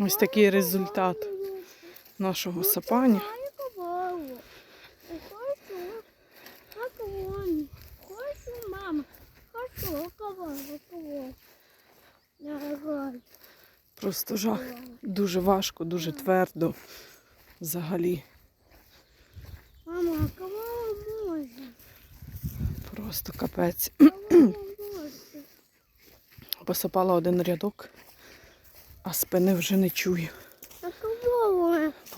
Ось такий результат нашого сапання. Просто жах. Дуже важко, дуже твердо. Взагалі. Мама, а кого можно? Просто капець. Посипала один рядок, а спини вже не чую.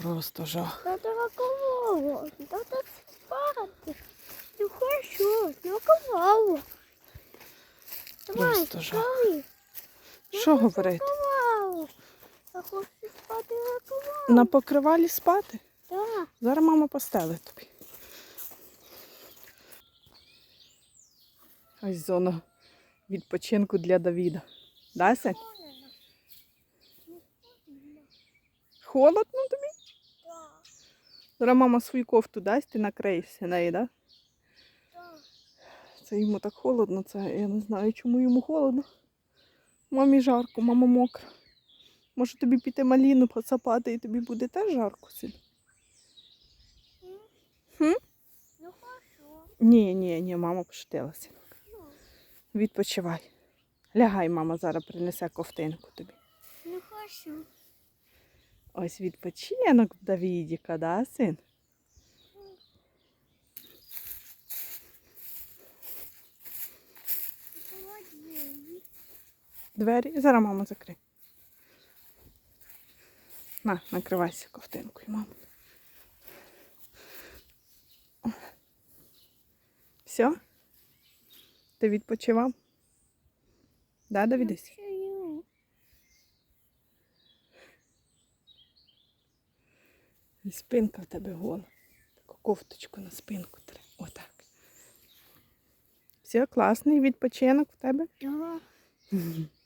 Просто жах. Та кого? Та спати. Не хочу, не Просто жах. Що говорити? Я хочу спати на? На покривалі спати? Так. Зараз мама постелить тобі. Ось зона відпочинку для Давіда. Да, Холодно тобі? Так. Зараз мама свою кофту дасть, ти накриєшся неї, да? Так. Це йому так холодно, це я не знаю, чому йому холодно. Мамі жарко, мама мокра. Може тобі піти маліну посапати і тобі буде теж жарко? Хм? Ну хорошо. Ні, ні, ні, мама пошутилася. Ну, Відпочивай. Лягай, мама зараз принесе ковтинку тобі. ну хорошо. Ось відпочинок Давідіка, да, син? Двері. Зараз мама закриє. На, накривайся ковтинкою, мама. Все? Ти відпочивав? Да, Давідусь? І спинка в тебе гола. Таку кофточку на спинку треба. Отак. Все, класний відпочинок в тебе. Да.